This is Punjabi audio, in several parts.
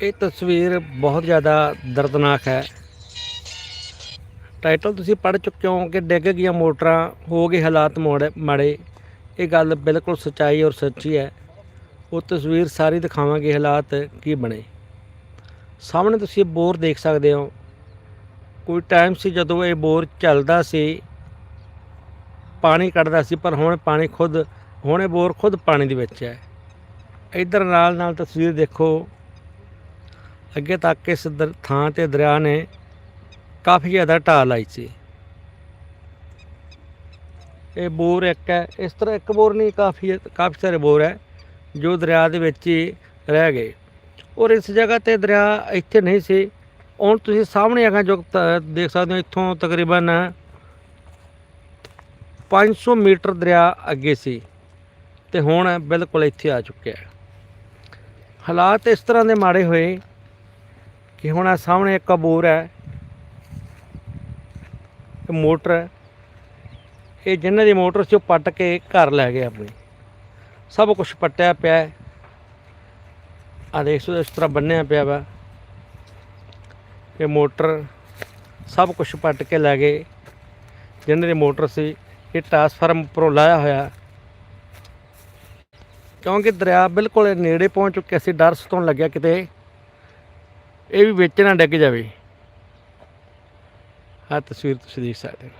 ਇਹ ਤਸਵੀਰ ਬਹੁਤ ਜ਼ਿਆਦਾ ਦਰਦਨਾਕ ਹੈ। ਟਾਈਟਲ ਤੁਸੀਂ ਪੜ੍ਹ ਚੁੱਕੇ ਹੋ ਕਿ ਡਿੱਗ ਗਈਆਂ ਮੋਟਰਾਂ, ਹੋ ਗਏ ਹਾਲਾਤ ਮੋੜੇ, ਮਾੜੇ। ਇਹ ਗੱਲ ਬਿਲਕੁਲ ਸੱਚਾਈ ਔਰ ਸੱਚੀ ਹੈ। ਉਹ ਤਸਵੀਰ ਸਾਰੀ ਦਿਖਾਵਾਂਗੇ ਹਾਲਾਤ ਕੀ ਬਣੇ। ਸਾਹਮਣੇ ਤੁਸੀਂ ਬੋਰ ਦੇਖ ਸਕਦੇ ਹੋ। ਕੋਈ ਟਾਈਮ ਸੀ ਜਦੋਂ ਇਹ ਬੋਰ ਚੱਲਦਾ ਸੀ। ਪਾਣੀ ਕੱਢਦਾ ਸੀ, ਪਰ ਹੁਣ ਪਾਣੀ ਖੁਦ, ਹੁਣ ਇਹ ਬੋਰ ਖੁਦ ਪਾਣੀ ਦੇ ਵਿੱਚ ਹੈ। ਇਧਰ ਨਾਲ ਨਾਲ ਤਸਵੀਰ ਦੇਖੋ। ਅੱਗੇ ਤੱਕ ਇਸ ਦਰ- ਥਾਂ ਤੇ ਦਰਿਆ ਨੇ ਕਾਫੀ ਜ਼ਿਆਦਾ ਢਾਲ ਲਾਈ ਸੀ। ਇਹ ਬੋਰ ਇੱਕ ਹੈ। ਇਸ ਤਰ੍ਹਾਂ ਇੱਕ ਬੋਰ ਨਹੀਂ, ਕਾਫੀ ਕਾਫੀ ਸਾਰੇ ਬੋਰ ਹੈ ਜੋ ਦਰਿਆ ਦੇ ਵਿੱਚ ਹੀ ਰਹਿ ਗਏ। ਔਰ ਇਸ ਜਗ੍ਹਾ ਤੇ ਦਰਿਆ ਇੱਥੇ ਨਹੀਂ ਸੀ। ਹੁਣ ਤੁਸੀਂ ਸਾਹਮਣੇ ਆਗਾ ਜੋ ਦੇਖ ਸਕਦੇ ਹੋ, ਇੱਥੋਂ ਤਕਰੀਬਨ 500 ਮੀਟਰ ਦਰਿਆ ਅੱਗੇ ਸੀ ਤੇ ਹੁਣ ਬਿਲਕੁਲ ਇੱਥੇ ਆ ਚੁੱਕਿਆ ਹਾਲਾਤ ਇਸ ਤਰ੍ਹਾਂ ਦੇ ਮਾੜੇ ਹੋਏ ਕਿ ਹੁਣ ਆ ਸਾਹਮਣੇ ਇੱਕ ਬੋਰ ਹੈ ਇਹ ਮੋਟਰ ਹੈ। ਇਹ ਜਿਨ੍ਹਾਂ ਦੀ ਮੋਟਰ ਸੀ ਉਹ ਪੱਟ ਕੇ ਘਰ ਲੈ ਗਏ ਆਪਣੀ ਸਭ ਕੁਝ ਪੱਟਿਆ ਪਿਆ ਹੈ। ਆ ਦੇਖ ਸਕਦੇ ਇਸ ਤਰ੍ਹਾਂ ਬੰਨਿਆ ਪਿਆ ਵਾ। ਇਹ ਮੋਟਰ ਸਭ ਕੁਝ ਪੱਟ ਕੇ ਲੈ ਗਏ। ਜਿਨ੍ਹਾਂ ਦੀ ਮੋਟਰ ਸੀ, ਇਹ ਟਰਾਂਸਫਾਰਮ ਉੱਪਰੋਂ ਲਾਇਆ ਹੋਇਆ। ਕਿਉਂਕਿ ਦਰਿਆ ਬਿਲਕੁਲ ਨੇੜੇ ਪਹੁੰਚ ਚੁੱਕਿਆ ਸੀ, ਡਰ ਸਤਾਉਣ ਲੱਗਿਆ ਕਿਤੇ। ਇਹ ਵੀ ਵਿੱਚ ਨਾ ਡਿੱਗ ਜਾਵੇ। ਆਹ ਤਸਵੀਰ ਤੁਸੀਂ ਦੇਖ ਸਕਦੇ ਹੋ।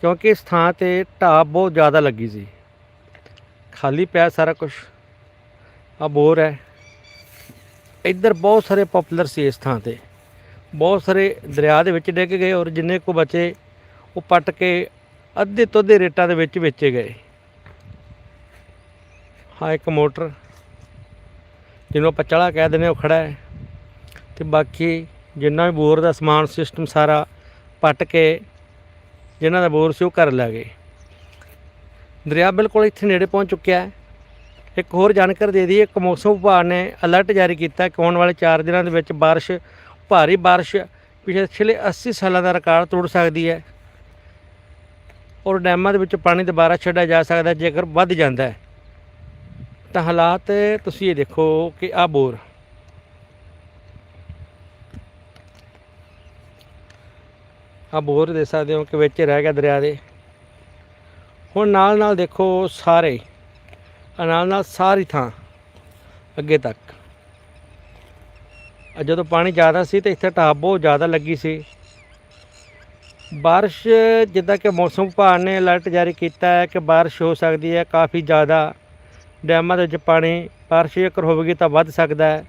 ਕਿਉਂਕਿ ਇਸ ਥਾਂ ਤੇ ਢਾਬ ਬਹੁਤ ਜ਼ਿਆਦਾ ਲੱਗੀ ਸੀ। ਖਾਲੀ ਪਿਆ ਸਾਰਾ ਕੁਝ ਆ ਬੋਰ ਹੈ। ਇੱਧਰ ਬਹੁਤ ਸਾਰੇ ਪਪੂਲਰ ਸੀ ਇਸ ਥਾਂ ਤੇ। ਬਹੁਤ ਸਾਰੇ ਦਰਿਆ ਦੇ ਵਿੱਚ ਡਿੱਗ ਗਏ ਔਰ ਜਿੰਨੇ ਕੋ ਬਚੇ ਉਹ ਪੱਟ ਕੇ ਅੱਧੇ ਤੋਂ ਅੱਧੇ ਰੇਟਾਂ ਦੇ ਵਿੱਚ ਵੇਚੇ ਗਏ। ਹਾਂ ਇੱਕ ਮੋਟਰ ਜਿਹਨੂੰ ਆਪਾਂ ਚੜਾ ਕਹਿ ਦਿੰਦੇ ਉਹ ਖੜਾ ਹੈ। ਤੇ ਬਾਕੀ ਜਿੰਨਾ ਵੀ ਬੋਰ ਦਾ ਸਮਾਨ ਸਿਸਟਮ ਸਾਰਾ ਪੱਟ ਕੇ ਜਿਹਨਾਂ ਦਾ ਬੋਰ ਸੀ ਉਹ ਕਰ ਲਿਆ ਗਏ। ਦਰਿਆ ਬਿਲਕੁਲ ਇੱਥੇ ਨੇੜੇ ਪਹੁੰਚ ਚੁੱਕਿਆ ਹੈ। ਇੱਕ ਹੋਰ ਜਾਣਕਾਰੀ ਦੇ ਦਈਏ, ਇੱਕ ਮੌਸਮ ਵਿਭਾਗ ਨੇ ਅਲਰਟ ਜਾਰੀ ਕੀਤਾ ਕਿ ਆਉਣ ਵਾਲੇ 4 ਦਿਨਾਂ ਦੇ ਵਿੱਚ ਬਾਰਿਸ਼, ਭਾਰੀ ਬਾਰਿਸ਼ ਪਿਛਲੇ 80 ਸਾਲਾਂ ਦਾ ਰਿਕਾਰਡ ਤੋੜ ਸਕਦੀ ਹੈ ਔਰ ਡੈਮਾਂ ਦੇ ਵਿੱਚ ਪਾਣੀ ਦੁਬਾਰਾ ਛੱਡਿਆ ਜਾ ਸਕਦਾ ਜੇਕਰ ਵੱਧ ਜਾਂਦਾ ਹੈ। ਤਾਂ ਹਾਲਾਤ ਤੁਸੀਂ ਇਹ ਦੇਖੋ ਕਿ ਆ ਬੋਰ ਆ ਬੋਰ ਦੇ ਸਕਦੇ ਹੋ ਕਿ ਵਿੱਚ ਰਹਿ ਗਿਆ ਦਰਿਆ ਦੇ। ਹੁਣ ਨਾਲ ਨਾਲ ਦੇਖੋ ਸਾਰੇ ਨਾਲ ਨਾਲ ਸਾਰੀ ਥਾਂ ਅੱਗੇ ਤੱਕ। ਜਦੋਂ ਪਾਣੀ ਜ਼ਿਆਦਾ ਸੀ ਤੇ ਇੱਥੇ ਢਾਬ ਬਹੁਤ ਜ਼ਿਆਦਾ ਲੱਗੀ ਸੀ। ਬਾਰਿਸ਼ ਜਿੱਦਾਂ ਕਿ ਮੌਸਮ ਵਿਭਾਗ ਨੇ ਅਲਰਟ ਜਾਰੀ ਕੀਤਾ ਹੈ ਕਿ ਬਾਰਿਸ਼ ਹੋ ਸਕਦੀ ਹੈ, ਕਾਫੀ ਜ਼ਿਆਦਾ ਡੈਮਾਂ ਦੇ ਵਿੱਚ ਪਾਣੀ, ਬਾਰਿਸ਼ ਜੇਕਰ ਹੋਵੇਗੀ ਤਾਂ ਵੱਧ ਸਕਦਾ ਹੈ।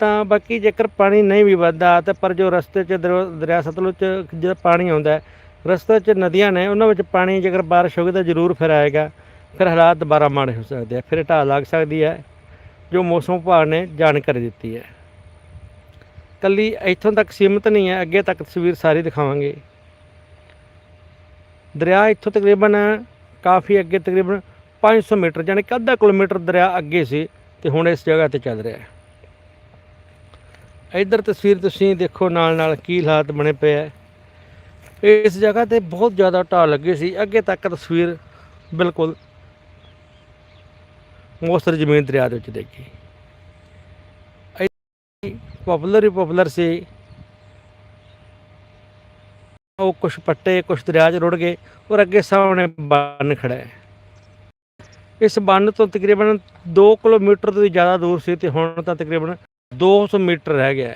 ਤਾਂ ਬਾਕੀ ਜੇਕਰ ਪਾਣੀ ਨਹੀਂ ਵੀ ਵੱਧਦਾ ਤਾਂ ਪਰ ਜੋ ਰਸਤੇ 'ਚ ਦਰ- ਦਰਿਆ ਸਤਲੁਜ 'ਚ ਜਿਹੜਾ ਪਾਣੀ ਆਉਂਦਾ ਰਸਤੇ 'ਚ ਨਦੀਆਂ ਨੇ, ਉਹਨਾਂ ਵਿੱਚ ਪਾਣੀ ਜੇਕਰ ਬਾਰਿਸ਼ ਹੋਵੇ ਤਾਂ ਜ਼ਰੂਰ ਫਿਰ ਆਏਗਾ। ਫਿਰ ਹਾਲਾਤ ਦੁਬਾਰਾ ਮਾੜੇ ਹੋ ਸਕਦੇ ਆ। ਫਿਰ ਢਾਹ ਲੱਗ ਸਕਦੀ ਹੈ, ਜੋ ਮੌਸਮ ਵਿਭਾਗ ਨੇ ਜਾਣਕਾਰੀ ਦਿੱਤੀ ਹੈ। ਕੱਲੀ ਇੱਥੋਂ ਤੱਕ ਸੀਮਿਤ ਨਹੀਂ ਹੈ, ਅੱਗੇ ਤੱਕ ਤਸਵੀਰ ਸਾਰੀ ਦਿਖਾਵਾਂਗੇ। ਦਰਿਆ ਇੱਥੋਂ ਤਕਰੀਬਨ ਕਾਫੀ ਅੱਗੇ ਤਕਰੀਬਨ 500 ਮੀਟਰ, ਯਾਨੀ ਕਿ ਅੱਧਾ ਕਿਲੋਮੀਟਰ ਦਰਿਆ ਅੱਗੇ ਸੀ ਤੇ ਹੁਣ ਇਸ ਜਗ੍ਹਾ ਤੇ ਚੱਲ ਰਿਹਾ ਹੈ। ਇੱਧਰ ਤਸਵੀਰ ਤੁਸੀਂ ਦੇਖੋ ਨਾਲ ਨਾਲ ਕੀ ਹਾਲਾਤ ਬਣੇ ਪਏ ਹੈ ਇਸ ਜਗ੍ਹਾ ਤੇ ਬਹੁਤ ਜ਼ਿਆਦਾ ਢਾਹ ਲੱਗੇ ਸੀ। ਅੱਗੇ ਤੱਕ ਤਸਵੀਰ ਬਿਲਕੁਲ ਮੋਸਰ ਜ਼ਮੀਨ ਦਰਿਆ ਦੇ ਵਿੱਚ ਦੇਖੀ। ਪਪੂਲਰ ਹੀ ਪਪੂਲਰ ਸੀ। ਉਹ ਕੁਛ ਪੱਟੇ, ਕੁਛ ਦਰਿਆ 'ਚ ਰੁੜ ਗਏ ਔਰ ਅੱਗੇ ਸਾਹਮਣੇ ਬੰਨ ਖੜਾ ਹੈ। ਇਸ ਬੰਨ ਤੋਂ ਤਕਰੀਬਨ 2 ਕਿਲੋਮੀਟਰ ਤੋਂ ਵੀ ਜ਼ਿਆਦਾ ਦੂਰ ਸੀ ਤੇ ਹੁਣ ਤਾਂ ਤਕਰੀਬਨ 200 ਮੀਟਰ ਰਹਿ ਗਿਆ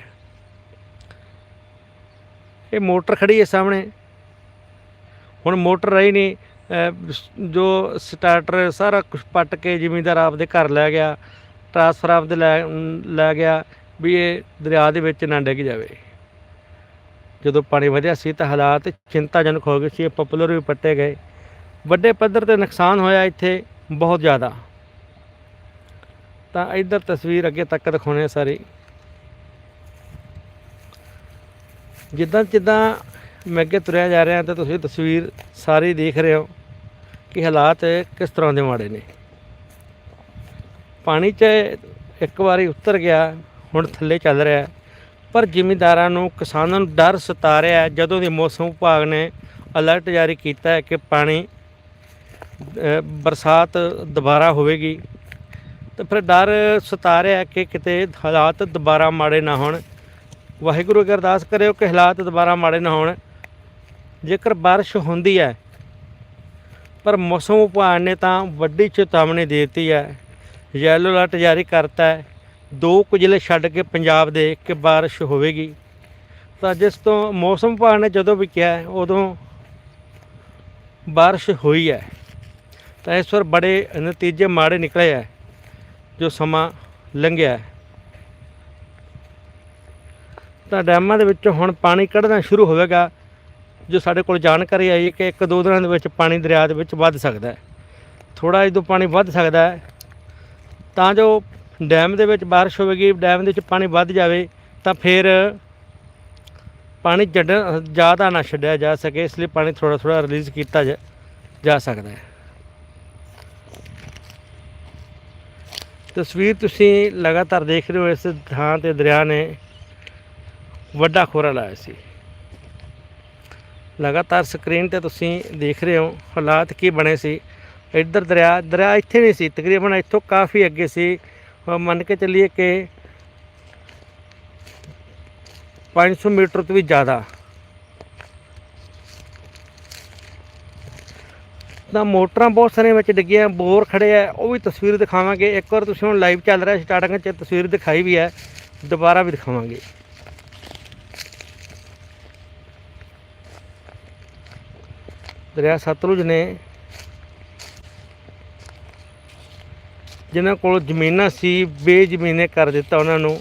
ਇਹ ਮੋਟਰ ਖੜੀ ਹੈ ਸਾਹਮਣੇ। ਹੁਣ ਮੋਟਰ ਰਹੀ ਨਹੀਂ ਜੋ ਸਟਾਰਟਰ ਸਾਰਾ ਕੁਝ ਪੱਟ ਕੇ ਜ਼ਿਮੀਂਦਾਰ ਆਪਦੇ ਘਰ ਲੈ ਗਿਆ, ਟਰਾਂਸਫਰ ਆਪਦੇ ਲੈ ਲੈ ਗਿਆ ਵੀ ਇਹ ਦਰਿਆ ਦੇ ਵਿੱਚ ਨਾ ਡਿੱਗ ਜਾਵੇ। ਜਦੋਂ ਪਾਣੀ ਵਧਿਆ ਸੀ ਤਾਂ ਹਾਲਾਤ ਚਿੰਤਾਜਨਕ ਹੋ ਗਏ ਸੀ, ਇਹ ਪਪੂਲਰ ਵੀ ਪੱਟੇ ਗਏ। ਵੱਡੇ ਪੱਧਰ ਤੇ ਨੁਕਸਾਨ ਹੋਇਆ ਇੱਥੇ ਬਹੁਤ ਜ਼ਿਆਦਾ। ਤਾਂ ਇੱਧਰ ਤਸਵੀਰ ਅੱਗੇ ਤੱਕ ਦਿਖਾਉਣੇ ਆ ਸਾਰੀ। ਜਿੱਦਾਂ ਜਿੱਦਾਂ ਮੈਂ ਅੱਗੇ ਤੁਰਿਆ ਜਾ ਰਿਹਾ ਤਾਂ ਤੁਸੀਂ ਤਸਵੀਰ ਸਾਰੀ ਦੇਖ ਰਹੇ ਹੋ ਕਿ ਹਾਲਾਤ ਕਿਸ ਤਰ੍ਹਾਂ ਦੇ ਮਾੜੇ ਨੇ। ਪਾਣੀ 'ਚ ਇੱਕ ਵਾਰੀ ਉਤਰ ਗਿਆ, ਹੁਣ ਥੱਲੇ ਚੱਲ ਰਿਹਾ। ਪਰ ਜ਼ਿਮੀਂਦਾਰਾਂ ਨੂੰ, ਕਿਸਾਨਾਂ ਨੂੰ ਡਰ ਸਤਾ ਰਿਹਾ ਜਦੋਂ ਦੀ ਮੌਸਮ ਵਿਭਾਗ ਨੇ ਅਲਰਟ ਜਾਰੀ ਕੀਤਾ ਹੈ ਕਿ ਪਾਣੀ ਬਰਸਾਤ ਦੁਬਾਰਾ ਹੋਵੇਗੀ ਤੇ ਫਿਰ ਡਰ ਸਤਾ ਰਿਹਾ ਕਿ ਕਿਤੇ ਹਾਲਾਤ ਦੁਬਾਰਾ ਮਾੜੇ ਨਾ ਹੋਣ। ਵਾਹਿਗੁਰੂ ਅੱਗੇ ਅਰਦਾਸ ਕਰਿਓ ਕਿ ਹਾਲਾਤ ਦੁਬਾਰਾ ਮਾੜੇ ਨਾ ਹੋਣ। ਜੇਕਰ ਬਾਰਿਸ਼ ਹੁੰਦੀ ਹੈ, ਪਰ ਮੌਸਮ ਵਿਭਾਗ ਨੇ ਤਾਂ ਵੱਡੀ ਚੇਤਾਵਨੀ ਦੇ ਦਿੱਤੀ ਹੈ। ਯੈਲੋ ਅਲਰਟ ਜਾਰੀ ਕਰਤਾ ਹੈ। ਦੋ ਕੁ ਜ਼ਿਲ੍ਹੇ ਛੱਡ ਕੇ ਪੰਜਾਬ ਦੇ ਕਿ ਬਾਰਿਸ਼ ਹੋਵੇਗੀ। ਤਾਂ ਜਿਸ ਤੋਂ ਮੌਸਮ ਵਿਭਾਗ ਨੇ ਜਦੋਂ ਵੀ ਕਿਹਾ, ਉਦੋਂ ਬਾਰਿਸ਼ ਹੋਈ ਹੈ। ਤਾਂ ਇਸ ਵਾਰ ਬੜੇ ਨਤੀਜੇ ਮਾੜੇ ਨਿਕਲੇ ਹੈ। ਜੋ ਸਮਾਂ ਲੰਘਿਆ ਤਾਂ ਡੈਮਾਂ ਦੇ ਵਿੱਚੋਂ ਹੁਣ ਪਾਣੀ ਕੱਢਣਾ ਸ਼ੁਰੂ ਹੋਵੇਗਾ, ਜੋ ਸਾਡੇ ਕੋਲ ਜਾਣਕਾਰੀ ਆਈ ਕਿ ਇੱਕ ਦੋ ਦਿਨਾਂ ਦੇ ਵਿੱਚ ਪਾਣੀ ਦਰਿਆ ਦੇ ਵਿੱਚ ਵੱਧ ਸਕਦਾ ਹੈ। ਥੋੜਾ ਜਦੋਂ ਪਾਣੀ ਵੱਧ ਸਕਦਾ ਹੈ, ਤਾਂ ਜੋ ਡੈਮ ਦੇ ਵਿੱਚ ਬਾਰਿਸ਼ ਹੋਵੇਗੀ, ਡੈਮ ਦੇ ਵਿੱਚ ਪਾਣੀ ਵੱਧ ਜਾਵੇ, ਤਾਂ ਫਿਰ ਪਾਣੀ ਜੱਡ ਜ਼ਿਆਦਾ ਨਾ ਛੱਡਿਆ ਜਾ ਸਕੇ, ਇਸ ਲਈ ਪਾਣੀ ਥੋੜਾ ਥੋੜਾ ਰਿਲੀਜ਼ ਕੀਤਾ ਜਾ- ਜਾ ਸਕਦਾ ਹੈ। ਤਸਵੀਰ ਤੁਸੀਂ ਲਗਾਤਾਰ ਦੇਖ ਰਹੇ ਹੋ, ਇਸ ਥਾਂ ਤੇ ਦਰਿਆ ਨੇ ਵੱਡਾ ਖੋਰਾ ਲਾਇਆ ਸੀ। ਲਗਾਤਾਰ ਸਕਰੀਨ ਤੇ ਤੁਸੀਂ ਦੇਖ ਰਹੇ ਹੋ, ਹਾਲਾਤ ਕੀ ਬਣੇ ਸੀ। ਇੱਧਰ ਦਰਿਆ ਦਰਿਆ ਇੱਥੇ ਨਹੀਂ ਸੀ, ਤਕਰੀਬਨ ਇੱਥੋਂ ਕਾਫੀ ਅੱਗੇ ਸੀ। ਅਹ ਮੰਨ ਕੇ ਚੱਲੀਏ ਕਿ 500 ਮੀਟਰ ਤੋਂ ਵੀ ਜ਼ਿਆਦਾ ਤਾਂ ਮੋਟਰਾਂ ਬਹੁਤ ਸਾਰੀਆਂ ਵਿੱਚ ਡਿੱਗੀਆਂ, ਬੋਰ ਖੜੇ ਆ, ਉਹ ਵੀ ਤਸਵੀਰ ਦਿਖਾਵਾਂਗੇ। ਇੱਕ ਵਾਰ ਤੁਸੀਂ ਹੁਣ ਲਾਈਵ ਚੱਲ ਰਿਹਾ ਸਟਾਰਟਿੰਗ 'ਚ ਤਸਵੀਰ ਦਿਖਾਈ ਵੀ ਹੈ, ਦੁਬਾਰਾ ਵੀ ਦਿਖਾਵਾਂਗੇ। ਦਰਿਆ ਸਤਲੁਜ ਨੇ ਜਿਨ੍ਹਾਂ ਕੋਲ ਜ਼ਮੀਨਾਂ ਸੀ, ਬੇਜ਼ਮੀਨੇ ਕਰ ਦਿੱਤਾ ਉਹਨਾਂ ਨੂੰ,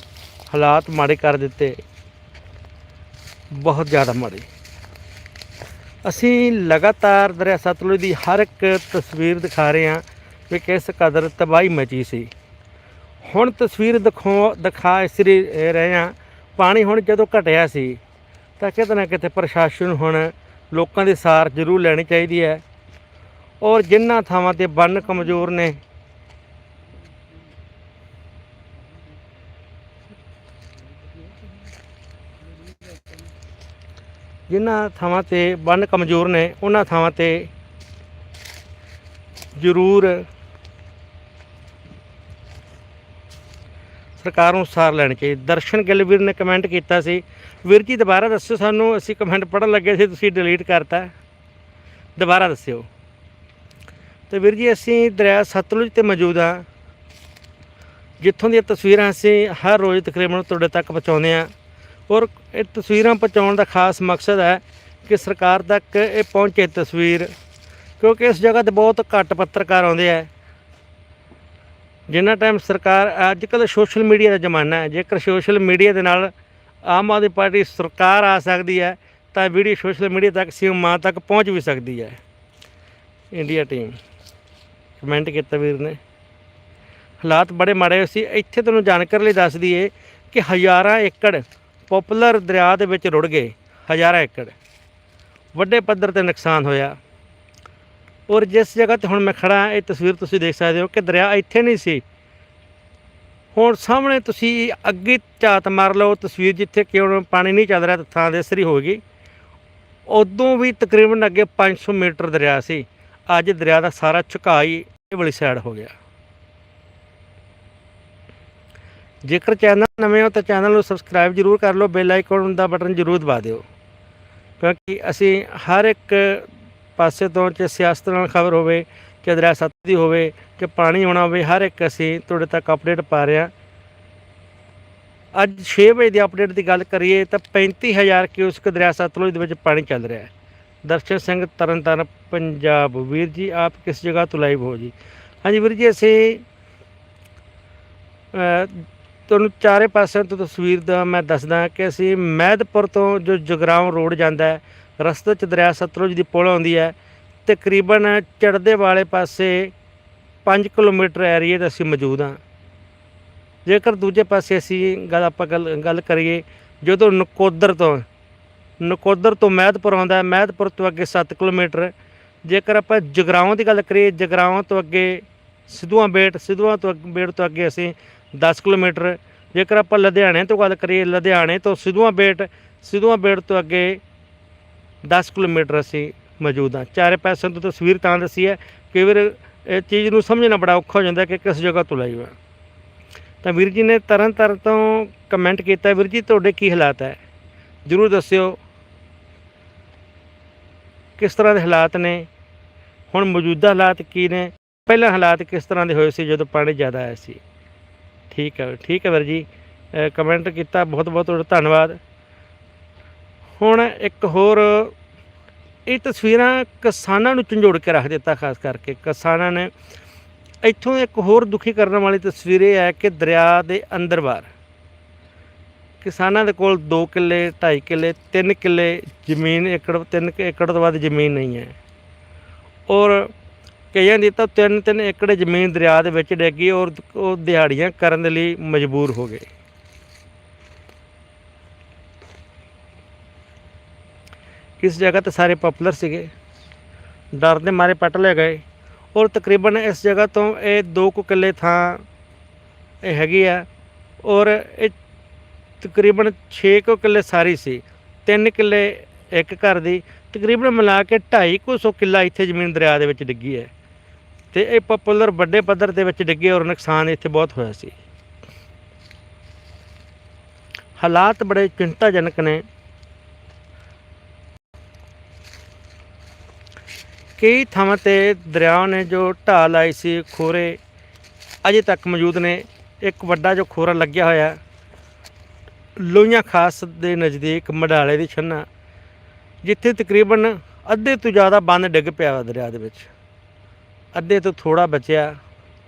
ਹਾਲਾਤ ਮਾੜੇ ਕਰ ਦਿੱਤੇ। ਬਹੁਤ ਜ਼ਿਆਦਾ ਮਾੜੇ। ਅਸੀਂ ਲਗਾਤਾਰ ਦਰਿਆ ਸਤਲੁਜ ਦੀ ਹਰ ਇੱਕ ਤਸਵੀਰ ਦਿਖਾ ਰਹੇ ਹਾਂ ਵੀ ਕਿਸ ਕਦਰ ਤਬਾਹੀ ਮਚੀ ਸੀ। ਹੁਣ ਤਸਵੀਰ ਦਿਖਾਉ ਦਿਖਾ ਇਸ ਰਹੇ ਹਾਂ। ਪਾਣੀ ਹੁਣ ਜਦੋਂ ਘਟਿਆ ਸੀ, ਤਾਂ ਕਿਤੇ ਨਾ ਕਿਤੇ ਪ੍ਰਸ਼ਾਸਨ ਹੁਣ ਲੋਕਾਂ ਦੀ ਸਾਰ ਜ਼ਰੂਰ ਲੈਣੀ ਚਾਹੀਦੀ ਹੈ। ਔਰ ਜਿਨ੍ਹਾਂ ਥਾਵਾਂ ਤੇ ਬੰਨ ਕਮਜ਼ੋਰ ਨੇ ਜਿਨ੍ਹਾਂ ਥਾਵਾਂ ਤੇ ਬੰਨ ਕਮਜ਼ੋਰ ਨੇ, ਉਹਨਾਂ ਥਾਵਾਂ ਤੇ ਜ਼ਰੂਰ ਸਰਕਾਰ ਨੂੰ ਸਾਰ ਲੈਣ ਚਾਹੀਦੀ ਦਰਸ਼ਨ ਗਿੱਲ ਵੀਰ ਨੇ ਕਮੈਂਟ ਕੀਤਾ ਸੀ। ਵੀਰ ਜੀ, ਦੁਬਾਰਾ ਦੱਸਿਓ ਸਾਨੂੰ, ਅਸੀਂ ਕਮੈਂਟ ਪੜ੍ਹਨ ਲੱਗੇ ਸੀ, ਤੁਸੀਂ ਡਿਲੀਟ ਕਰਤਾ। ਦੁਬਾਰਾ ਦੱਸਿਓ। ਤੇ ਵੀਰ ਜੀ, ਅਸੀਂ ਦਰਿਆ ਸਤਲੁਜ ਤੇ ਮੌਜੂਦ ਹਾਂ। ਜਿੱਥੋਂ ਦੀਆਂ ਤਸਵੀਰਾਂ ਅਸੀਂ ਹਰ ਰੋਜ਼ ਤਕਰੀਬਨ ਤੁਹਾਡੇ ਤੱਕ ਪਹੁੰਚਾਉਂਦੇ ਹਾਂ। ਔਰ ਇਹ ਤਸਵੀਰਾਂ ਪਹੁੰਚਾਉਣ ਦਾ ਖਾਸ ਮਕਸਦ ਹੈ ਕਿ ਸਰਕਾਰ ਤੱਕ ਇਹ ਪਹੁੰਚੇ ਤਸਵੀਰ, ਕਿਉਂਕਿ ਇਸ ਜਗ੍ਹਾ ਤੇ ਬਹੁਤ ਘੱਟ ਪੱਤਰਕਾਰ ਆਉਂਦੇ ਆ। ਜਿੰਨਾ ਟਾਈਮ ਸਰਕਾਰ ਅੱਜ ਕੱਲ੍ਹ ਸੋਸ਼ਲ ਮੀਡੀਆ ਦਾ ਜ਼ਮਾਨਾ ਹੈ। ਜੇਕਰ ਸੋਸ਼ਲ ਮੀਡੀਆ ਦੇ ਨਾਲ ਆਮ ਆਦਮੀ ਪਾਰਟੀ ਸਰਕਾਰ ਆ ਸਕਦੀ ਹੈ, ਤਾਂ ਵੀਡੀਓ ਸੋਸ਼ਲ ਮੀਡੀਆ ਤੱਕ ਸੀਮਾ ਤੱਕ ਪਹੁੰਚ ਵੀ ਸਕਦੀ ਹੈ। ਇੰਡੀਆ ਟੀਮ ਕਮੈਂਟ ਕੀਤਾ ਵੀਰ ਨੇ। ਹਾਲਾਤ ਬੜੇ ਮਾੜੇ ਸੀ। ਇੱਥੇ ਤੁਹਾਨੂੰ ਜਾਣਕਾਰੀ ਲਈ ਦੱਸ ਦਈਏ ਕਿ ਹਜ਼ਾਰਾਂ ਏਕੜ ਪਪੂਲਰ ਦਰਿਆ ਦੇ ਵਿੱਚ ਰੁੜ ਗਏ, ਹਜ਼ਾਰਾਂ ਏਕੜ। ਵੱਡੇ ਪੱਧਰ ਤੇ ਨੁਕਸਾਨ ਹੋਇਆ। ਔਰ ਜਿਸ ਜਗ੍ਹਾ ਤੇ ਹੁਣ ਮੈਂ ਖੜਾ ਹਾਂ, ਇਹ ਤਸਵੀਰ ਤੁਸੀਂ ਦੇਖ ਸਕਦੇ ਹੋ ਕਿ ਦਰਿਆ ਇੱਥੇ ਨਹੀਂ ਸੀ। ਹੁਣ ਸਾਹਮਣੇ ਤੁਸੀਂ ਅੱਗੇ ਝਾਤ ਮਾਰ ਲਓ, ਤਸਵੀਰ ਜਿੱਥੇ ਕਿ ਹੁਣ ਪਾਣੀ ਨਹੀਂ ਚੱਲ ਰਿਹਾ ਤਾਂ ਥਾਂ ਦੇ ਸਰੀ ਹੋ ਗਈ ਉਦੋਂ ਵੀ ਤਕਰੀਬਨ ਅੱਗੇ 500 ਮੀਟਰ ਦਰਿਆ ਸੀ। ਅੱਜ ਦਰਿਆ ਦਾ ਸਾਰਾ ਝੁਕਾਅ ਹੀ ਇਹ ਵਾਲੀ ਸਾਈਡ ਹੋ ਗਿਆ। ਜੇਕਰ ਚੈਨਲ ਨਵੇਂ ਹੋ ਤਾਂ ਚੈਨਲ ਨੂੰ ਸਬਸਕ੍ਰਾਈਬ ਜਰੂਰ ਕਰ ਲਓ, ਬੈਲ ਆਈਕਨ ਦਾ ਬਟਨ ਜਰੂਰ ਦਬਾ ਦਿਓ। ਕਿਉਂਕਿ ਅਸੀਂ ਹਰ ਇੱਕ ਪਾਸੇ ਤੋਂ ਚ ਸਿਆਸਤ ਨਾਲ ਖਬਰ ਹੋਵੇ, ਕਿ ਦਰਿਆ ਸੱਤ ਦੀ ਹੋਵੇ, ਕਿ ਪਾਣੀ ਆਉਣਾ ਹੋਵੇ, ਹਰ ਇੱਕ ਅਸੀਂ ਤੁਹਾਡੇ ਤੱਕ ਅਪਡੇਟ ਪਾ ਰਹੇ ਹਾਂ। ਅੱਜ 6 ਵਜੇ ਦੀ ਅਪਡੇਟ ਦੀ ਗੱਲ ਕਰੀਏ ਤਾਂ 35000 ਕਿਊਸਕ ਦਰਿਆ ਸਤਲੁਜ ਦੇ ਵਿੱਚ ਪਾਣੀ ਚੱਲ ਰਿਹਾ ਹੈ। ਦਰਸ਼ਨ ਸਿੰਘ ਤਰਨਤਾਰਨ, ਪੰਜਾਬ। ਵੀਰ ਜੀ, ਆਪ ਕਿਸ ਜਗ੍ਹਾ ਤੋਂ ਲਾਈਵ ਹੋ ਜੀ? ਹਾਂਜੀ ਵੀਰ ਜੀ, ਅਸੀਂ ਤੁਹਾਨੂੰ ਚਾਰੇ ਪਾਸਿਆਂ ਤੋਂ ਤਸਵੀਰ ਦਾ ਮੈਂ ਦੱਸਦਾ ਕਿ ਅਸੀਂ ਮਹਿਦਪੁਰ ਤੋਂ ਜੋ ਜਗਰਾਉਂ ਰੋਡ ਜਾਂਦਾ ਹੈ, ਰਸਤੇ 'ਚ ਦਰਿਆ ਸਤਲੁਜ ਦੀ ਪੁਲ ਆਉਂਦੀ ਹੈ, ਤਕਰੀਬਨ ਚੜ੍ਹਦੇ ਵਾਲੇ ਪਾਸੇ 5 ਕਿਲੋਮੀਟਰ ਏਰੀਏ 'ਤੇ ਅਸੀਂ ਮੌਜੂਦ ਹਾਂ। ਜੇਕਰ ਦੂਜੇ ਪਾਸੇ ਅਸੀਂ ਗੱਲ ਆਪਾਂ ਗੱਲ ਗੱਲ ਕਰੀਏ, ਜਦੋਂ ਨਕੋਦਰ ਤੋਂ ਨਕੋਦਰ ਤੋਂ ਮਹਿਦਪੁਰ ਆਉਂਦਾ ਹੈ, ਮਹਿਦਪੁਰ ਤੋਂ ਅੱਗੇ 7 ਕਿਲੋਮੀਟਰ, ਜੇਕਰ ਆਪਾਂ ਜਗਰਾਉਂ ਦੀ ਗੱਲ ਕਰੀਏ, ਜਗਰਾਉਂ ਤੋਂ ਅੱਗੇ ਸਿੱਧੂਆਂ ਬੇਟ, ਸਿੱਧੂਆਂ ਤੋਂ ਅੱਗੇ- ਬੇਟ ਤੋਂ ਅੱਗੇ ਅਸੀਂ 10 ਕਿਲੋਮੀਟਰ। ਜੇਕਰ ਆਪਾਂ ਲੁਧਿਆਣੇ ਤੋਂ ਗੱਲ ਕਰੀਏ, ਲੁਧਿਆਣੇ ਤੋਂ ਸਿੱਧੂਆਂ ਬੇਟ ਸਿੱਧੂਆਂ ਬੇਟ ਤੋਂ ਅੱਗੇ 10 ਕਿਲੋਮੀਟਰ ਅਸੀਂ ਮੌਜੂਦ ਹਾਂ। ਚਾਰੇ ਪਾਸੇ ਤੋਂ ਤਸਵੀਰ ਤਾਂ ਦੱਸੀ ਹੈ ਕਿ ਵੀਰ, ਇਹ ਚੀਜ਼ ਨੂੰ ਸਮਝਣਾ ਬੜਾ ਔਖਾ ਹੋ ਜਾਂਦਾ ਕਿ ਕਿਸ ਜਗ੍ਹਾ ਤੋਂ ਲਈ ਹੈ। ਤਾਂ ਵੀਰ ਜੀ ਨੇ ਤਰਨ ਤਾਰਨ ਤੋਂ ਕਮੈਂਟ ਕੀਤਾ। ਵੀਰ ਜੀ, ਤੁਹਾਡੇ ਕੀ ਹਾਲਾਤ ਹੈ? ਜਰੂਰ ਦੱਸਿਓ। ਕਿਸ ਤਰ੍ਹਾਂ ਦੇ ਹਾਲਾਤ ਨੇ? ਹੁਣ ਮੌਜੂਦਾ ਹਾਲਾਤ ਕੀ ਨੇ? ਪਹਿਲਾਂ ਹਾਲਾਤ ਕਿਸ ਤਰ੍ਹਾਂ ਦੇ ਹੋਏ ਸੀ ਜਦੋਂ ਪਾਣੀ ਜ਼ਿਆਦਾ ਆਇਆ ਸੀ? ਠੀਕ ਹੈ ਠੀਕ ਹੈ ਵੀਰ ਜੀ। ਕਮੈਂਟ ਕੀਤਾ, ਬਹੁਤ ਬਹੁਤ ਤੁਹਾਡਾ ਧੰਨਵਾਦ। ਹੁਣ ਇੱਕ ਹੋਰ, ਇਹ ਤਸਵੀਰਾਂ ਕਿਸਾਨਾਂ ਨੂੰ ਝੰਜੋੜ ਕੇ ਰੱਖ ਦਿੱਤਾ, ਖਾਸ ਕਰਕੇ ਕਿਸਾਨਾਂ ਨੇ। ਇੱਥੋਂ ਇੱਕ ਹੋਰ ਦੁਖੀ ਕਰਨ ਵਾਲੀ ਤਸਵੀਰ ਇਹ ਹੈ ਕਿ ਦਰਿਆ ਦੇ ਅੰਦਰ ਬਾਹਰ ਕਿਸਾਨਾਂ ਦੇ ਕੋਲ 2 ਕਿੱਲੇ 2.5 ਕਿੱਲੇ 3 ਕਿੱਲੇ ਜ਼ਮੀਨ, ਏਕੜ 3 ਏਕੜ ਤੋਂ ਵੱਧ ਜ਼ਮੀਨ ਨਹੀਂ ਹੈ। ਔਰ ਕਈਆਂ ਦੀ ਤਾਂ 3-3 ਏਕੜ ਜ਼ਮੀਨ ਦਰਿਆ ਦੇ ਵਿੱਚ ਡਿੱਗੀ ਔਰ ਉਹ ਦਿਹਾੜੀਆਂ ਕਰਨ ਦੇ ਲਈ ਮਜਬੂਰ ਹੋ ਗਏ। ਇਸ ਜਗ੍ਹਾ ਤੇ ਸਾਰੇ ਪਪੂਲਰ ਸੀਗੇ? ਡਰ ਦੇ ਮਾਰੇ ਪੱਟ ਲੈ ਗਏ ਔਰ ਤਕਰੀਬਨ ਇਸ ਜਗ੍ਹਾ ਤੋਂ ਇਹ 2 ਕੁ ਕਿੱਲੇ ਥਾਂ ਇਹ ਹੈਗੀ ਆ ਔਰ ਇਹ ਤਕਰੀਬਨ 6 ਕੁ ਕਿੱਲੇ ਸਾਰੀ ਸੀ 3 ਕਿੱਲੇ ਇੱਕ ਘਰ ਦੀ, ਤਕਰੀਬਨ ਮਿਲਾ ਕੇ 2.5 ਕੁ ਸੌ ਕਿੱਲਾ ਇੱਥੇ ਜ਼ਮੀਨ ਦਰਿਆ ਦੇ ਵਿੱਚ ਡਿੱਗੀ ਹੈ। ਤੇ ਇਹ ਪਪੂਲਰ ਵੱਡੇ ਪੱਧਰ ਦੇ ਵਿੱਚ ਡਿੱਗੇ ਔਰ ਨੁਕਸਾਨ ਇੱਥੇ ਬਹੁਤ ਹੋਇਆ ਸੀ। ਹਾਲਾਤ ਬੜੇ ਚਿੰਤਾਜਨਕ ਨੇ। ਕਈ ਥਾਵਾਂ ਤੇ ਦਰਿਆ ਨੇ ਜੋ ਢਾਲ ਆਈ ਸੀ, ਖੋਰੇ ਅਜੇ ਤੱਕ ਮੌਜੂਦ ਨੇ। ਇੱਕ ਵੱਡਾ ਜੋ ਖੋਰਾ ਲੱਗਿਆ ਹੋਇਆ, ਲੋਹੀਆਂ ਖਾਸ ਦੇ ਨਜ਼ਦੀਕ ਮਡਾਲੇ ਦੀ ਛੰਨਾ, ਜਿੱਥੇ ਤਕਰੀਬਨ ਅੱਧੇ ਤੋਂ ਜ਼ਿਆਦਾ ਬੰਨ ਡਿੱਗ ਪਿਆ ਵਾ ਦਰਿਆ ਦੇ ਵਿੱਚ। ਅੱਧੇ ਤੋਂ ਥੋੜਾ ਬਚਿਆ।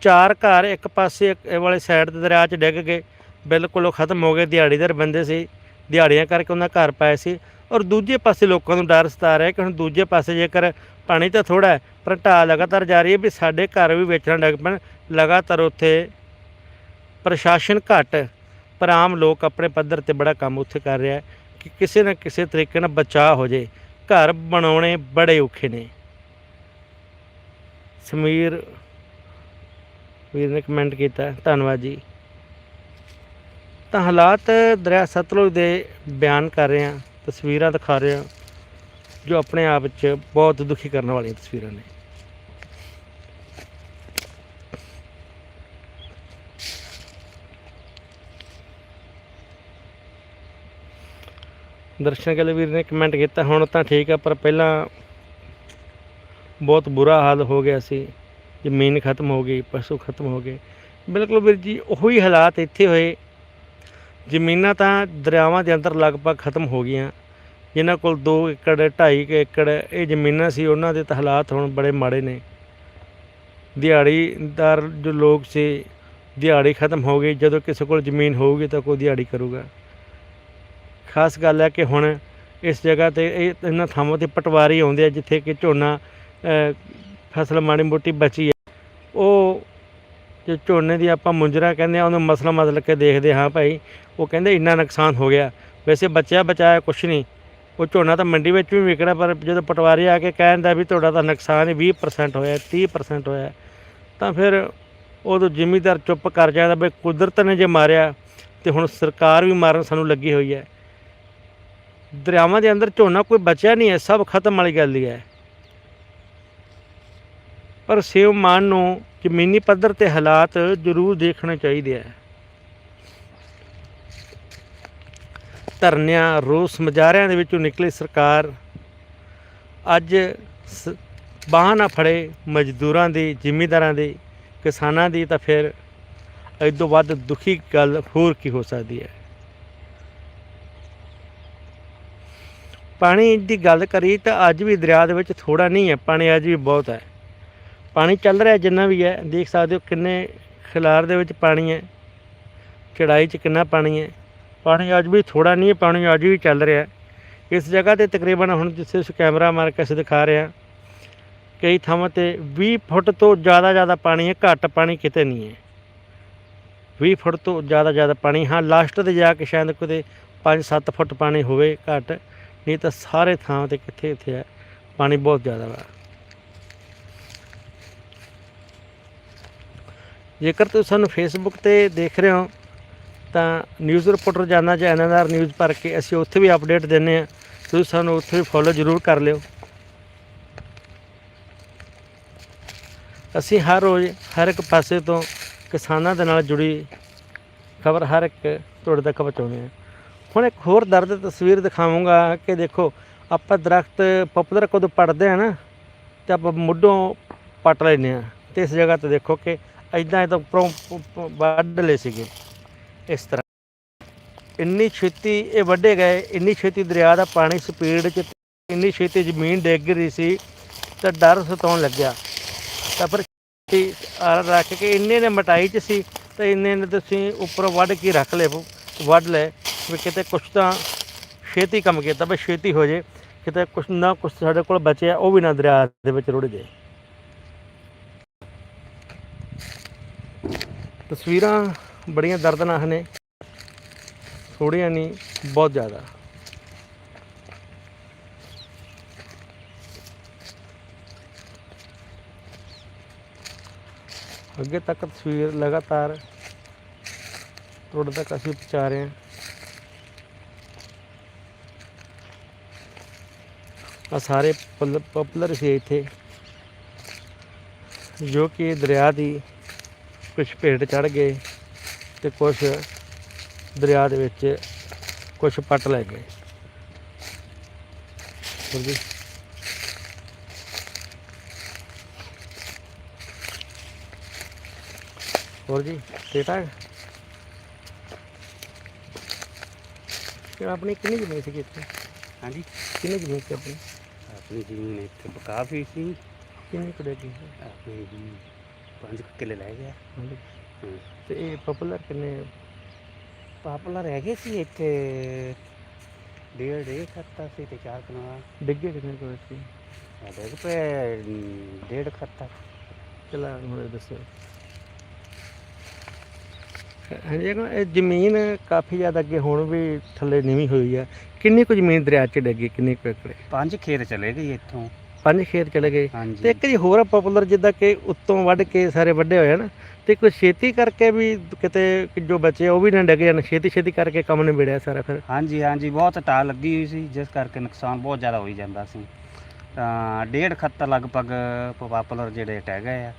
ਚਾਰ ਘਰ ਇੱਕ ਪਾਸੇ ਇੱਕ ਇਹ ਵਾਲੇ ਸਾਈਡ ਤੇ ਦਰਿਆ 'ਚ ਡਿੱਗ ਗਏ। ਬਿਲਕੁਲ ਉਹ ਖਤਮ ਹੋ ਗਏ। ਦਿਹਾੜੀਦਾਰ ਬੰਦੇ ਸੀ। ਦਿਹਾੜੀਆਂ ਕਰਕੇ ਉਹਨਾਂ ਘਰ ਪਾਏ ਸੀ। ਔਰ ਦੂਜੇ ਪਾਸੇ ਲੋਕਾਂ ਨੂੰ ਡਰ ਸਤਾ ਰਿਹਾ ਕਿ ਹੁਣ ਦੂਜੇ ਪਾਸੇ ਜੇਕਰ ਪਾਣੀ ਤਾਂ ਥੋੜਾ ਹੈ, ਪਰ ਢਾਹ ਲਗਾਤਾਰ ਜਾਰੀ ਹੈ ਵੀ ਸਾਡੇ ਘਰ ਵੀ ਵੇਚਣ ਲੱਗ ਪੈਣ। ਲਗਾਤਾਰ ਉੱਥੇ ਪ੍ਰਸ਼ਾਸਨ ਘੱਟ, ਪਰ ਆਮ ਲੋਕ ਆਪਣੇ ਪੱਧਰ ਤੇ ਬੜਾ ਕੰਮ ਉੱਥੇ ਕਰ ਰਿਹਾ ਕਿ ਕਿਸੇ ਨਾ ਕਿਸੇ ਤਰੀਕੇ ਨਾਲ ਬਚਾਅ ਹੋ ਜੇ ਘਰ ਬਣਾਉਣੇ ਬੜੇ ਔਖੇ ਨੇ। ਸਮੀਰ ਵੀਰ ਨੇ ਕਮੈਂਟ ਕੀਤਾ, ਧੰਨਵਾਦ ਜੀ। ਤਾਂ ਹਾਲਾਤ ਦਰਿਆ ਸਤਲੁਜ ਦੇ ਬਿਆਨ ਕਰ ਰਹੇ ਹਾਂ, ਤਸਵੀਰਾਂ ਦਿਖਾ ਰਹੇ ਹਾਂ, ਜੋ ਆਪਣੇ ਆਪ ਵਿੱਚ ਬਹੁਤ ਦੁਖੀ ਕਰਨ ਵਾਲੀਆਂ ਤਸਵੀਰਾਂ ਨੇ। ਦਰਸ਼ਨ ਕਲੇ ਵੀਰ ਨੇ ਕਮੈਂਟ ਕੀਤਾ, ਹੁਣ ਤਾਂ ਠੀਕ ਆ, ਪਰ ਪਹਿਲਾਂ ਬਹੁਤ ਬੁਰਾ ਹਾਲ ਹੋ ਗਿਆ ਸੀ। ਜ਼ਮੀਨ ਖਤਮ ਹੋ ਗਈ, ਪਸ਼ੂ ਖਤਮ ਹੋ ਗਏ। ਬਿਲਕੁਲ ਵੀਰ ਜੀ, ਉਹੀ ਹਾਲਾਤ ਇੱਥੇ ਹੋਏ। ਜ਼ਮੀਨਾਂ ਤਾਂ ਦਰਿਆਵਾਂ ਦੇ ਅੰਦਰ ਲਗਭਗ ਖਤਮ ਹੋ ਗਈਆਂ। ਜਿਨ੍ਹਾਂ ਕੋਲ 2 ਏਕੜ 2.5 ਏਕੜ, ਇਹ ਜ਼ਮੀਨਾਂ ਸੀ, ਉਹਨਾਂ ਦੇ ਤਾਂ ਹਾਲਾਤ ਹੁਣ ਬੜੇ ਮਾੜੇ ਨੇ। ਦਿਹਾੜੀਦਾਰ ਜੋ ਲੋਕ ਸੀ, ਦਿਹਾੜੀ ਖਤਮ ਹੋ ਗਈ। ਜਦੋਂ ਕਿਸੇ ਕੋਲ ਜ਼ਮੀਨ ਹੋਊਗੀ ਤਾਂ ਕੋਈ ਦਿਹਾੜੀ ਕਰੂਗਾ। ਖਾਸ ਗੱਲ ਹੈ ਕਿ ਹੁਣ ਇਸ ਜਗ੍ਹਾ ਤੇ ਇਹ ਇਹਨਾਂ ਥਾਵਾਂ ਤੇ ਪਟਵਾਰੀ ਆਉਂਦੇ ਆ, ਜਿੱਥੇ ਕਿ ਝੋਨਾ ਫਸਲ ਮਾੜੀ ਮੋਟੀ ਬਚੀ ਹੈ। ਉਹ ਜੇ ਝੋਨੇ ਦੀ ਆਪਾਂ ਮੁੰਜਰਾ ਕਹਿੰਦੇ ਆ ਉਹਨੂੰ ਮਸਲਾ ਮਸਲ ਕੇ ਦੇਖਦੇ ਹਾਂ ਭਾਈ। ਉਹ ਕਹਿੰਦੇ ਇੰਨਾ ਨੁਕਸਾਨ ਹੋ ਗਿਆ। ਵੈਸੇ ਬਚਿਆ ਬਚਾਇਆ ਕੁਛ ਨਹੀਂ। ਉਹ ਝੋਨਾ ਤਾਂ ਮੰਡੀ ਵਿੱਚ ਵੀ ਵਿਕਣਾ, ਪਰ ਜਦੋਂ ਪਟਵਾਰੀ ਆ ਕੇ ਕਹਿੰਦਾ ਵੀ ਤੁਹਾਡਾ ਤਾਂ ਨੁਕਸਾਨ ਹੀ 20% ਹੋਇਆ 30% ਹੋਇਆ। ਤਾਂ ਫਿਰ ਉਦੋਂ ਜ਼ਿਮੀਦਾਰ ਚੁੱਪ ਕਰ ਜਾਂਦਾ ਵੀ ਕੁਦਰਤ ਨੇ ਜੇ ਮਾਰਿਆ, ਤੇ ਹੁਣ ਸਰਕਾਰ ਵੀ ਮਾਰਨ ਸਾਨੂੰ ਲੱਗੀ ਹੋਈ ਹੈ। ਦਰਿਆਵਾਂ ਦੇ ਅੰਦਰ ਝੋਨਾ ਕੋਈ ਬਚਿਆ ਨਹੀਂ ਹੈ, ਸਭ ਖਤਮ ਵਾਲੀ ਗੱਲ ਹੀ ਹੈ। ਪਰ ਸੇਵ ਮਾਨ ਨੂੰ ਜ਼ਮੀਨੀ ਪੱਧਰ ਤੇ ਹਾਲਾਤ ਜ਼ਰੂਰ ਦੇਖਣੇ ਚਾਹੀਦੇ ਆ। ਧਰਨਿਆਂ, ਰੋਸ ਮੁਜ਼ਾਹਰਿਆਂ ਦੇ ਵਿੱਚੋਂ ਨਿਕਲੀ ਸਰਕਾਰ ਅੱਜ ਸ- ਬਾਂਹ ਨਾ ਫੜੇ ਮਜ਼ਦੂਰਾਂ ਦੀ, ਜ਼ਿਮੀਂਦਾਰਾਂ ਦੀ, ਕਿਸਾਨਾਂ ਦੀ ਤਾਂ ਫਿਰ ਇਹ ਤੋਂ ਵੱਧ ਦੁਖੀ ਗੱਲ ਹੋਰ ਕੀ ਹੋ ਸਕਦੀ ਹੈ। ਪਾਣੀ ਦੀ ਗੱਲ ਕਰੀ ਤਾਂ ਅੱਜ ਵੀ ਦਰਿਆ ਦੇ ਵਿੱਚ ਥੋੜਾ ਨਹੀਂ ਹੈ, ਪਾਣੀ ਅੱਜ ਵੀ ਬਹੁਤ ਹੈ। ਪਾਣੀ ਚੱਲ ਰਿਹਾ ਜਿੰਨਾ ਵੀ ਹੈ, ਦੇਖ ਸਕਦੇ ਹੋ ਕਿੰਨੇ ਖਿਲਾਰ ਦੇ ਵਿੱਚ ਪਾਣੀ ਹੈ ਚੜਾਈ 'ਚ ਕਿੰਨਾ ਪਾਣੀ ਹੈ। ਪਾਣੀ ਅੱਜ ਵੀ ਥੋੜਾ ਨਹੀਂ ਹੈ, ਪਾਣੀ ਅੱਜ ਵੀ ਚੱਲ ਰਿਹਾ ਇਸ ਜਗ੍ਹਾ ਤੇ ਤਕਰੀਬਨ ਹੁਣ ਜਿੱਥੇ ਅਸੀਂ ਕੈਮਰਾ ਮਾਰ ਕੇ ਅਸੀਂ ਦਿਖਾ ਰਹੇ ਹਾਂ ਕਈ ਥਾਵਾਂ ਤੇ 20 ਫੁੱਟ ਤੋਂ ਜ਼ਿਆਦਾ ਜ਼ਿਆਦਾ ਪਾਣੀ ਹੈ, ਘੱਟ ਪਾਣੀ ਕਿਤੇ ਨਹੀਂ ਹੈ। 20 ਫੁੱਟ ਤੋਂ ਜ਼ਿਆਦਾ ਜ਼ਿਆਦਾ ਪਾਣੀ, ਹਾਂ, ਲਾਸਟ ਤੇ ਜਾ ਕੇ ਸ਼ਾਇਦ ਕਿਤੇ 5-7 ਫੁੱਟ ਪਾਣੀ ਹੋਵੇ ਘੱਟ, ਨਹੀਂ ਤਾਂ ਸਾਰੇ ਥਾਂ ਤੇ ਕਿੱਥੇ ਇੱਥੇ ਹੈ, ਪਾਣੀ ਬਹੁਤ ਜ਼ਿਆਦਾ ਵਾ। ਜੇਕਰ ਤੁਸੀਂ ਸਾਨੂੰ ਫੇਸਬੁੱਕ ਤੇ ਦੇਖ ਰਹੇ ਹੋ, ਤਾਂ ਨਿਊਜ਼ ਰਿਪੋਰਟਰ ਰੋਜ਼ਾਨਾ ਜਾਂ ਐਨਆਰ ਨਿਊਜ਼ ਭਰ ਕੇ ਅਸੀਂ ਉੱਥੇ ਵੀ ਅਪਡੇਟ ਦਿੰਨੇ ਆ ਤੁਸੀਂ ਸਾਨੂੰ ਉੱਥੇ ਵੀ ਫੋਲੋ ਜ਼ਰੂਰ ਕਰ ਲਿਓ। ਅਸੀਂ ਹਰ ਰੋਜ਼ ਹਰ ਇੱਕ ਪਾਸੇ ਤੋਂ ਕਿਸਾਨਾਂ ਦੇ ਨਾਲ ਜੁੜੀ ਖਬਰ ਹਰ ਇੱਕ ਤੁਹਾਡੇ ਤੱਕ ਪਹੁੰਚਾਉਂਦੇ ਹਾਂ। ਹੁਣ ਇੱਕ ਹੋਰ ਦਰਦ ਤਸਵੀਰ ਦਿਖਾਵਾਂਗਾ ਕਿ ਦੇਖੋ, ਆਪਾਂ ਦਰਖਤ ਪਪੂਲਰ ਕਦੋਂ ਪੜਦੇ ਆ ਨਾ, ਤੇ ਆਪਾਂ ਮੁੱਢੋਂ ਪੱਟ ਲੈਂਦੇ ਆ ਤੇ ਇਸ ਜਗ੍ਹਾ ਤੇ ਦੇਖੋ ਕਿ ਐਦਾਂ ਇਹ ਤਾਂ ਉੱਪਰੋਂ ਵੱਢ ਲਏ ਸੀਗੇ ਇਸ ਤਰ੍ਹਾਂ। ਇੰਨੀ ਛੇਤੀ ਇਹ ਵੱਢੇ ਗਏ, ਇੰਨੀ ਛੇਤੀ ਦਰਿਆ ਦਾ ਪਾਣੀ ਸਪੀਡ 'ਚ ਇੰਨੀ ਛੇਤੀ ਜ਼ਮੀਨ ਡਿੱਗ ਰਹੀ ਸੀ ਤਾਂ ਡਰ ਸਤਾਉਣ ਲੱਗਿਆ। ਤਾਂ ਫਿਰ ਆਰ ਰੱਖ ਕੇ ਇੰਨੇ ਨੇ ਮਟਾਈ 'ਚ ਸੀ ਤੇ ਇੰਨੇ ਨੇ ਤੁਸੀਂ ਉੱਪਰੋਂ ਵੱਢ ਕੇ ਰੱਖ ਲਏ, ਵੱਢ ਲਏ ਵੀ ਕਿਤੇ ਕੁਛ ਤਾਂ ਛੇਤੀ ਕੰਮ ਕੀਤਾ ਵੀ ਛੇਤੀ ਹੋ ਜੇ, ਕਿਤੇ ਕੁਛ ਨਾ ਕੁਛ ਸਾਡੇ ਕੋਲ ਬਚਿਆ, ਉਹ ਵੀ ਨਾ ਦਰਿਆ ਦੇ ਵਿੱਚ ਰੁੜ ਜਾਏ ਤਸਵੀਰਾਂ ਬੜੀਆਂ ਦਰਦਨਾਕ ਨੇ ਥੋੜੀਆਂ ਨਹੀਂ, ਬਹੁਤ ਜ਼ਿਆਦਾ। ਅੱਗੇ ਤੱਕ ਤਸਵੀਰ ਲਗਾਤਾਰ ਤੁਹਾਡੇ ਤੱਕ ਅਸੀਂ ਪਹੁੰਚਾ ਰਹੇ ਹਾਂ। ਆ ਸਾਰੇ ਪਪੂਲਰ ਸੀ ਇੱਥੇ, ਜੋ ਕਿ ਦਰਿਆ ਦੀ ਕੁਝ ਭੇਟ ਚੜ ਗਏ ਤੇ ਕੁਝ ਦਰਿਆ ਦੇ ਵਿੱਚ ਕੁਝ ਪੱਟ ਲੈ ਗਏ। ਹੋਰ ਜੀ? ਹੋਰ ਜੀ ਠੀਕ ਠਾਕ? ਫਿਰ ਆਪਣੀ ਕਿੰਨੀ ਜ਼ਮੀਨ ਸੀ ਇੱਥੇ? ਹਾਂਜੀ। ਕਿੰਨੀ ਜ਼ਮੀਨ ਸੀ ਆਪਣੀ? ਆਪਣੀ ਜ਼ਮੀਨ ਇੱਥੇ ਕਾਫੀ ਸੀ। ਕਿੰਨੀ ਕੁ ਡੇਗੀ ਆਪਣੀ ਜੀ ਪੰਜ ਕੁ ਕਿੱਲੇ ਲੈ ਗਿਆ। ਹੂੰ। ਤੇ ਇਹ ਪਪੂਲਰ ਕਿੰਨੇ? ਪਾਪੂਲਰ ਹੈਗੇ ਸੀ ਇੱਥੇ ਡੇਢ ਡੇਢ ਖੱਤਾ ਸੀ ਤੇ ਚਾਰ ਕਨਾਲ। ਡਿੱਗੇ ਕਿੰਨੇ ਕੋਲ ਸੀ? ਡੇਢ ਪਏ ਡੇਢ ਖੱਤਾ ਚਲਾ ਹੁਣ ਦੱਸੋ। ਹਾਂਜੀ ਇਹ ਇਹ ਜ਼ਮੀਨ ਕਾਫੀ ਜ਼ਿਆਦਾ ਅੱਗੇ ਹੁਣ ਵੀ ਥੱਲੇ ਨੀਵੀਂ ਹੋਈ ਆ। ਕਿੰਨੀ ਕੁ ਜ਼ਮੀਨ ਦਰਿਆ 'ਚ ਡਿੱਗੀ ਕਿੰਨੀ ਕੁ ਏਕੜ? ਪੰਜ ਖੇਤ ਚਲੇ ਗਏ ਇੱਥੋਂ। ਪੰਜ ਖੇਤ ਚਲੇ ਗਏ। ਤੇ ਹਾਂਜੀ ਇੱਕ ਜੀ ਹੋਰ ਪਪੂਲਰ ਜਿੱਦਾਂ ਕਿ ਉੱਤੋਂ ਵੱਢ ਕੇ ਸਾਰੇ ਵੱਡੇ ਹੋਏ ਆ ਨਾ ਤੇ ਕੋਈ ਛੇਤੀ ਕਰਕੇ ਵੀ ਕਿਤੇ ਜੋ ਬਚੇ ਉਹ ਵੀ ਨਾ ਡਿੱਗ ਜਾਣ ਛੇਤੀ ਛੇਤੀ ਕਰਕੇ ਕੰਮ ਨਿਬੜਿਆ ਸਾਰਾ ਫਿਰ। ਹਾਂਜੀ ਹਾਂਜੀ ਬਹੁਤ ਟਾ ਲੱਗੀ ਹੋਈ ਸੀ ਜਿਸ ਕਰਕੇ ਨੁਕਸਾਨ ਬਹੁਤ ਜ਼ਿਆਦਾ ਹੋਈ ਜਾਂਦਾ ਸੀ। ਤਾਂ ਡੇਢ ਖੱਤਾ ਲਗਭਗ ਪਾਪੂਲਰ ਜਿਹੜੇ ਟਹਿ ਗਏ ਆ।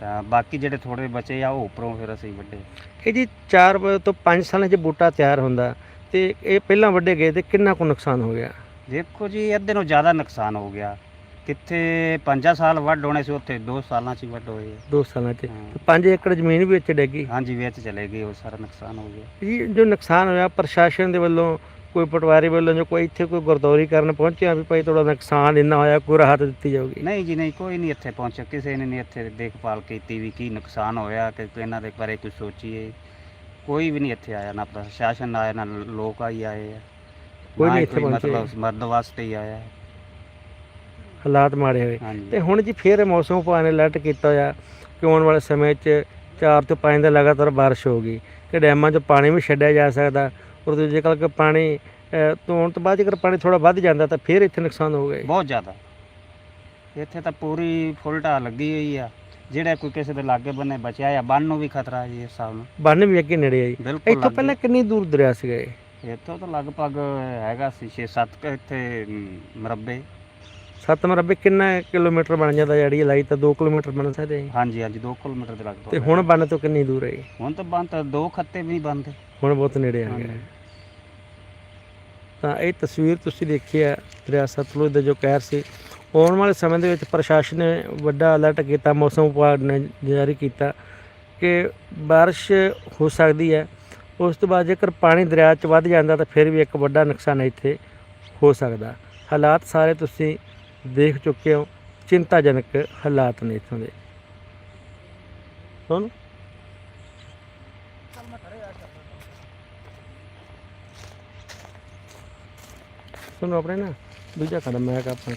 ਤਾਂ ਬਾਕੀ ਜਿਹੜੇ ਥੋੜੇ ਬਚੇ ਆ ਉਹ ਉੱਪਰੋਂ ਫਿਰ ਅਸੀਂ ਵੱਡੇ ਇਹ ਜੀ 4 ਤੋਂ 5 ਸਾਲਾਂ 'ਚ ਬੂਟਾ ਤਿਆਰ ਹੁੰਦਾ ਤੇ ਇਹ ਪਹਿਲਾਂ ਵੱਡੇ ਗਏ ਤੇ ਕਿੰਨਾ ਕੁ ਨੁਕਸਾਨ ਹੋ ਗਿਆ? ਦੇਖੋ ਜੀ ਅੱਧੇ ਨੂੰ ਜ਼ਿਆਦਾ ਨੁਕਸਾਨ ਹੋ ਗਿਆ। ਕਿੱਥੇ 5 ਸਾਲ ਵੱਢ ਹੋਣੇ ਸੀ ਉੱਥੇ 2 ਸਾਲਾਂ 'ਚ ਹੀ ਵੱਢ ਹੋਏ ਆ। ਦੋ ਸਾਲਾਂ 'ਚ ਹਾਂ। 5 ਏਕੜ ਜ਼ਮੀਨ ਵੀ ਵਿੱਚ ਡਿੱਗੀ ਹਾਂਜੀ ਵਿੱਚ ਚਲੇ ਗਏ ਉਹ ਸਾਰਾ ਨੁਕਸਾਨ ਹੋ ਗਿਆ ਜੀ ਜੋ ਨੁਕਸਾਨ ਹੋਇਆ ਪ੍ਰਸ਼ਾਸਨ ਦੇ ਵੱਲੋਂ ਕੋਈ ਪਟਵਾਰੀ ਵੱਲੋਂ ਜੋ ਕੋਈ ਇੱਥੇ ਕੋਈ ਗੁਰਦੌਰੀ ਕਰਨ ਪਹੁੰਚਿਆ ਵੀ ਭਾਈ ਤੁਹਾਡਾ ਨੁਕਸਾਨ ਇੰਨਾ ਹੋਇਆ ਕੋਈ ਰਾਹਤ ਦਿੱਤੀ ਜਾਊਗੀ ਨਹੀਂ ਜੀ ਨਹੀਂ ਕੋਈ ਨਹੀਂ ਇੱਥੇ ਪਹੁੰਚਿਆ ਕਿਸੇ ਨੇ ਨਹੀਂ ਇੱਥੇ ਦੇਖਭਾਲ ਕੀਤੀ ਵੀ ਕੀ ਨੁਕਸਾਨ ਹੋਇਆ ਕਿ ਇਹਨਾਂ ਦੇ ਬਾਰੇ ਕੁਝ ਸੋਚੀਏ ਕੋਈ ਵੀ ਨਹੀਂ ਇੱਥੇ ਆਇਆ ਨਾ ਪ੍ਰਸ਼ਾਸਨ ਆਇਆ ਨਾ ਲੋਕ ਆਈ ਆਏ ਆ ਕੋਈ ਨਾ ਨਹੀਂ ਇੱਥੇ। ਮਤਲਬ ਮਰਦ ਵਾਸਤੇ ਹੀ ਆਇਆ ਹੈ। ਹਾਲਾਤ ਮਾੜੇ ਹੋਏ। ਹਾਂਜੀ। ਤੇ ਹੁਣ ਜੀ ਫੇਰ ਮੌਸਮ ਵਿਭਾਗ ਨੇ ਅਲਰਟ ਕੀਤਾ ਹੋਇਆ ਕਿ ਆਉਣ ਵਾਲੇ ਸਮੇਂ 'ਚ 4 ਤੋਂ 5 ਦਿਨ ਲਗਾਤਾਰ ਬਾਰਿਸ਼ ਹੋਊਗੀ। ਕਿ ਡੈਮਾਂ 'ਚ ਪਾਣੀ ਵੀ ਛੱਡਿਆ ਜਾ ਸਕਦਾ। ਔਰ ਦੂਜੇ ਕੱਲ ਕਿ ਪਾਣੀ ਅ, ਧੋਣ ਤੋਂ ਬਾਅਦ ਜੇਕਰ ਪਾਣੀ ਥੋੜਾ ਵੱਧ ਜਾਂਦਾ ਤਾਂ ਫੇਰ ਇੱਥੇ ਨੁਕਸਾਨ ਹੋਊਗਾ ਜੀ। ਬਹੁਤ ਜ਼ਿਆਦਾ। ਇੱਥੇ ਤਾਂ ਪੂਰੀ ਫੁੱਲ ਢਾਹ ਲੱਗੀ ਹੋਈ ਆ। ਜਿਹੜਾ ਕੋਈ ਕਿਸੇ ਦੇ ਲਾਗੇ ਬੰਨੇ ਬਚਿਆ ਆ ਬੰਨ ਨੂੰ ਵੀ ਖਤਰਾ ਜੀ ਇਸ ਹਿਸਾਬ ਨਾਲ। ਬੰਨ ਵੀ ਅੱਗੇ ਨੇੜੇ ਆ ਜੀ। ਬਿਲਕੁਲ ਇੱਥੋਂ ਪਹਿਲਾਂ ਕਿੰਨੀ ਦੂਰ ਦਰਿਆ ਸੀਗਾ ਇਹ। ਇੱਥੋਂ ਤਾਂ ਲਗਭਗ ਹੈਗਾ ਸੀ 6-7 ਇੱਥੇ ਮ, ਮਰਬੇ। 7 ਰੱਬੇ ਕਿੰਨਾ ਕਿਲੋਮੀਟਰ ਬਣ ਜਾਂਦਾ ਜਿਹੜੀ ਲਾਈ ਤਾਂ 2 ਕਿਲੋਮੀਟਰ ਬਣ ਸਕਦੇ ਹਾਂਜੀ ਹਾਂਜੀ 2 ਕਿਲੋਮੀਟਰ ਦੇ ਲਗਭਗ ਤੇ ਹੁਣ ਬੰਨ ਤੋਂ ਕਿੰਨੀ ਦੂਰ ਹੈ ਹੁਣ ਤਾਂ ਬੰਦ ਤਾਂ ਦੋ ਖੱਤੇ ਵੀ ਬੰਦ ਹੁਣ ਬਹੁਤ ਨੇੜੇ ਆ ਗਏ ਤਾਂ ਇਹ ਤਸਵੀਰ ਤੁਸੀਂ ਦੇਖੀ ਹੈ ਦਰਿਆ ਸਤਲੁਜ ਦਾ ਜੋ ਕਹਿਰ ਸੀ। ਆਉਣ ਵਾਲੇ ਸਮੇਂ ਦੇ ਵਿੱਚ ਪ੍ਰਸ਼ਾਸਨ ਨੇ ਵੱਡਾ ਅਲਰਟ ਕੀਤਾ ਮੌਸਮ ਵਿਭਾਗ ਨੇ ਜਾਰੀ ਕੀਤਾ ਕਿ ਬਾਰਿਸ਼ ਹੋ ਸਕਦੀ ਹੈ। ਉਸ ਤੋਂ ਬਾਅਦ ਜੇਕਰ ਪਾਣੀ ਦਰਿਆ 'ਚ ਵੱਧ ਜਾਂਦਾ ਤਾਂ ਫਿਰ ਵੀ ਇੱਕ ਵੱਡਾ ਨੁਕਸਾਨ ਇੱਥੇ ਹੋ ਸਕਦਾ। ਹਾਲਾਤ ਸਾਰੇ ਤੁਸੀਂ ਦੇਖ ਚੁੱਕੇ ਹੋ, ਚਿੰਤਾਜਨਕ ਹਾਲਾਤ ਨੇ ਇੱਥੋਂ ਦੇ। ਸੁਣ ਸੁਣੋ ਆਪਣੇ ਨਾ, ਦੂਜਾ ਕਦਮ ਮੈਂ ਕਿਹਾ ਆਪਾਂ